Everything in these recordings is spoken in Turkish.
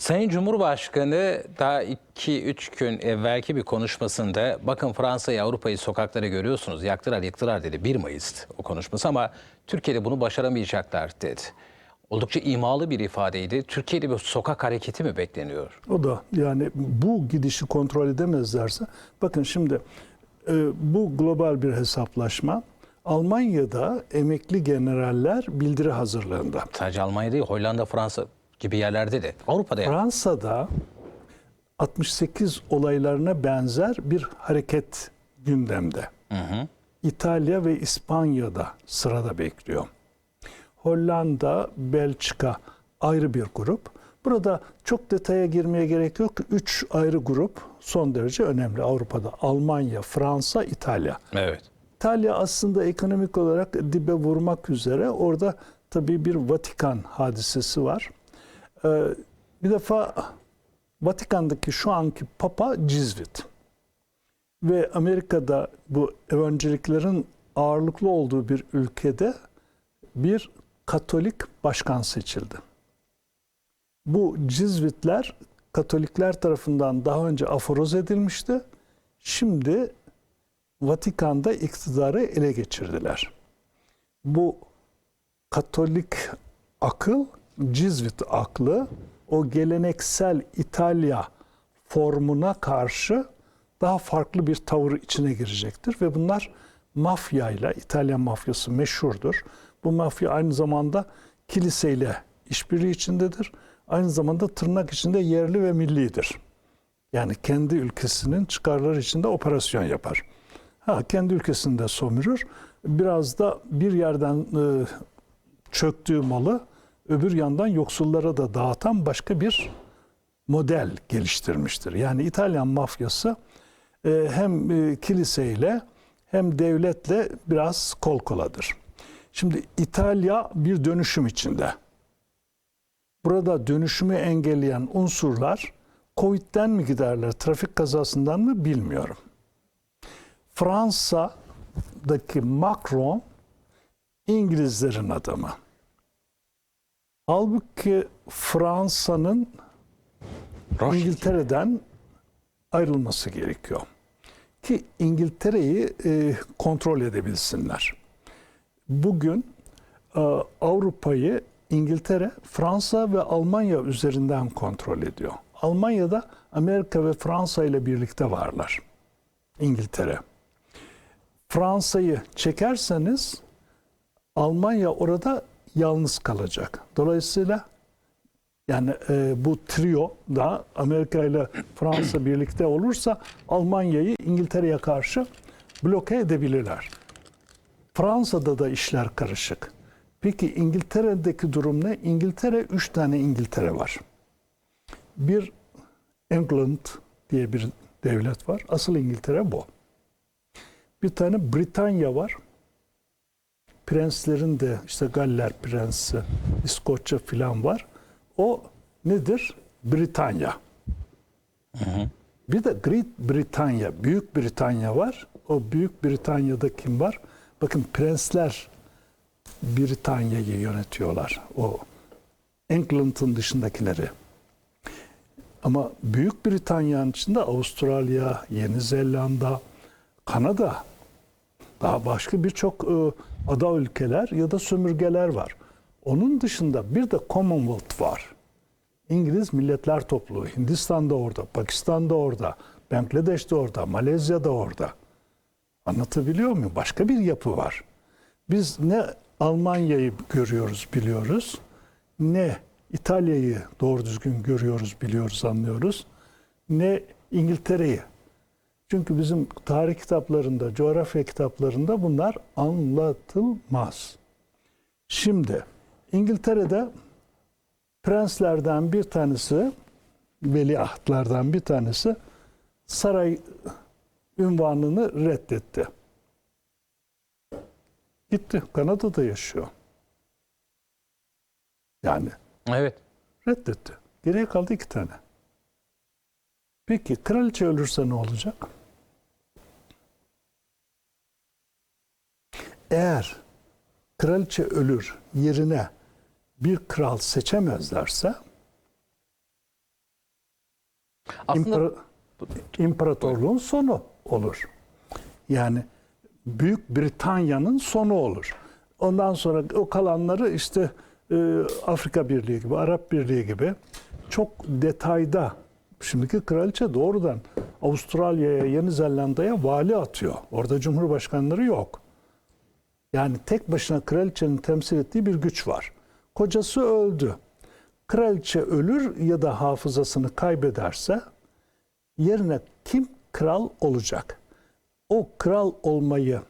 Sayın Cumhurbaşkanı daha 2-3 gün evvelki bir konuşmasında bakın Fransa'yı Avrupa'yı sokaklara görüyorsunuz yaktılar yıktılar dedi 1 Mayıs o konuşması ama Türkiye'de bunu başaramayacaklar dedi. Oldukça imalı bir ifadeydi. Türkiye'de bir sokak hareketi mi bekleniyor? O da yani bu gidişi kontrol edemezlerse bakın şimdi e, bu global bir hesaplaşma. Almanya'da emekli generaller bildiri hazırlığında. Sadece Almanya değil Hollanda, Fransa gibi yerlerde de Avrupa'da yani. Fransa'da 68 olaylarına benzer bir hareket gündemde. İtalya ve İspanya'da sırada bekliyor. Hollanda, Belçika ayrı bir grup. Burada çok detaya girmeye gerek yok. Üç ayrı grup son derece önemli Avrupa'da. Almanya, Fransa, İtalya. Evet. İtalya aslında ekonomik olarak dibe vurmak üzere. Orada tabii bir Vatikan hadisesi var. Ee, bir defa Vatikan'daki şu anki Papa Cizvit. Ve Amerika'da bu evangeliklerin ağırlıklı olduğu bir ülkede bir Katolik başkan seçildi. Bu Cizvitler Katolikler tarafından daha önce aforoz edilmişti. Şimdi Vatikan'da iktidarı ele geçirdiler. Bu Katolik akıl, Cizvit aklı o geleneksel İtalya formuna karşı daha farklı bir tavır içine girecektir ve bunlar mafyayla, İtalyan mafyası meşhurdur. Bu mafya aynı zamanda kiliseyle işbirliği içindedir. Aynı zamanda tırnak içinde yerli ve millidir. Yani kendi ülkesinin çıkarları içinde operasyon yapar. Ha kendi ülkesinde sömürür. Biraz da bir yerden e, çöktüğü malı öbür yandan yoksullara da dağıtan başka bir model geliştirmiştir. Yani İtalyan mafyası e, hem e, kiliseyle hem devletle biraz kol koladır. Şimdi İtalya bir dönüşüm içinde. Burada dönüşümü engelleyen unsurlar Covid'den mi giderler, trafik kazasından mı bilmiyorum. Fransa'daki Macron İngilizlerin adamı. Halbuki Fransa'nın İngiltere'den ayrılması gerekiyor. Ki İngiltere'yi e, kontrol edebilsinler. Bugün e, Avrupa'yı İngiltere, Fransa ve Almanya üzerinden kontrol ediyor. Almanya'da Amerika ve Fransa ile birlikte varlar. İngiltere. Fransa'yı çekerseniz Almanya orada yalnız kalacak. Dolayısıyla yani e, bu trio da Amerika ile Fransa birlikte olursa Almanya'yı İngiltere'ye karşı bloke edebilirler. Fransa'da da işler karışık. Peki İngiltere'deki durum ne? İngiltere, üç tane İngiltere var. Bir England diye bir devlet var. Asıl İngiltere bu. Bir tane Britanya var. Prenslerin de işte Galler Prensi, İskoçya filan var. O nedir? Britanya. Bir de Great Britanya, Büyük Britanya var. O Büyük Britanya'da kim var? Bakın prensler Britanya'yı yönetiyorlar. O England'ın dışındakileri. Ama Büyük Britanya'nın içinde Avustralya, Yeni Zelanda, Kanada, daha başka birçok e, ada ülkeler ya da sömürgeler var. Onun dışında bir de Commonwealth var. İngiliz Milletler Topluluğu, Hindistan'da orada, Pakistan'da orada, Bangladeş'te orada, Malezya'da orada. Anlatabiliyor muyum? Başka bir yapı var. Biz ne Almanya'yı görüyoruz, biliyoruz, ne İtalya'yı doğru düzgün görüyoruz, biliyoruz, anlıyoruz, ne İngiltere'yi. Çünkü bizim tarih kitaplarında, coğrafya kitaplarında bunlar anlatılmaz. Şimdi İngiltere'de prenslerden bir tanesi, veliahtlardan bir tanesi saray ünvanını reddetti. Gitti. Kanada'da yaşıyor. Yani Evet. reddetti. Geriye kaldı iki tane. Peki kraliçe ölürse ne olacak? Eğer kraliçe ölür yerine bir kral seçemezlerse Aslında İmpara- imparatorluğun sonu olur. Yani Büyük Britanya'nın sonu olur. Ondan sonra o kalanları işte e, Afrika Birliği gibi, Arap Birliği gibi çok detayda şimdiki kraliçe doğrudan Avustralya'ya, Yeni Zelanda'ya vali atıyor. Orada cumhurbaşkanları yok. Yani tek başına kraliçenin temsil ettiği bir güç var. Kocası öldü. Kraliçe ölür ya da hafızasını kaybederse yerine kim kral olacak? O kral olmayı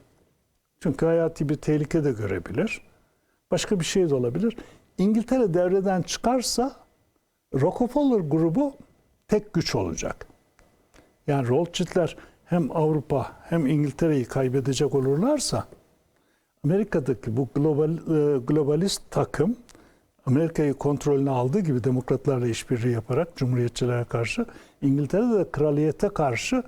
çünkü hayati bir tehlike de görebilir. Başka bir şey de olabilir. İngiltere devreden çıkarsa Rockefeller grubu tek güç olacak. Yani Rothschild'ler hem Avrupa hem İngiltere'yi kaybedecek olurlarsa Amerika'daki bu global, e, globalist takım Amerika'yı kontrolüne aldığı gibi demokratlarla işbirliği yaparak cumhuriyetçilere karşı İngiltere'de de kraliyete karşı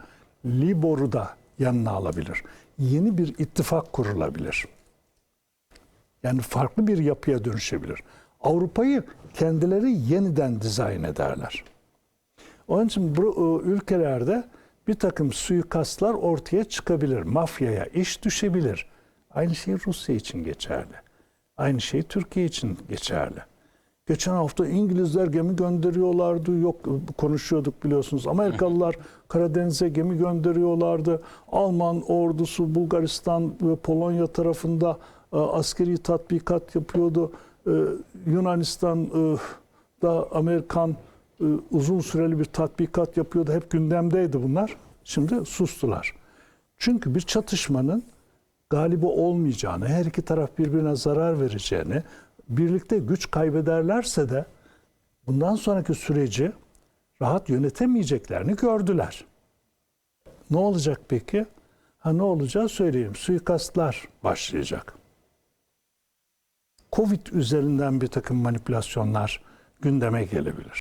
Libor'u da yanına alabilir. Yeni bir ittifak kurulabilir. Yani farklı bir yapıya dönüşebilir. Avrupa'yı kendileri yeniden dizayn ederler. Onun için bu e, ülkelerde bir takım suikastlar ortaya çıkabilir. Mafyaya iş düşebilir. Aynı şey Rusya için geçerli. Aynı şey Türkiye için geçerli. Geçen hafta İngilizler gemi gönderiyorlardı. Yok konuşuyorduk biliyorsunuz. Amerikalılar Karadeniz'e gemi gönderiyorlardı. Alman ordusu Bulgaristan ve Polonya tarafında e, askeri tatbikat yapıyordu. E, Yunanistan e, Amerikan uzun süreli bir tatbikat yapıyordu. Hep gündemdeydi bunlar. Şimdi sustular. Çünkü bir çatışmanın galibi olmayacağını, her iki taraf birbirine zarar vereceğini, birlikte güç kaybederlerse de bundan sonraki süreci rahat yönetemeyeceklerini gördüler. Ne olacak peki? Ha ne olacağı söyleyeyim. Suikastlar başlayacak. Covid üzerinden bir takım manipülasyonlar gündeme gelebilir.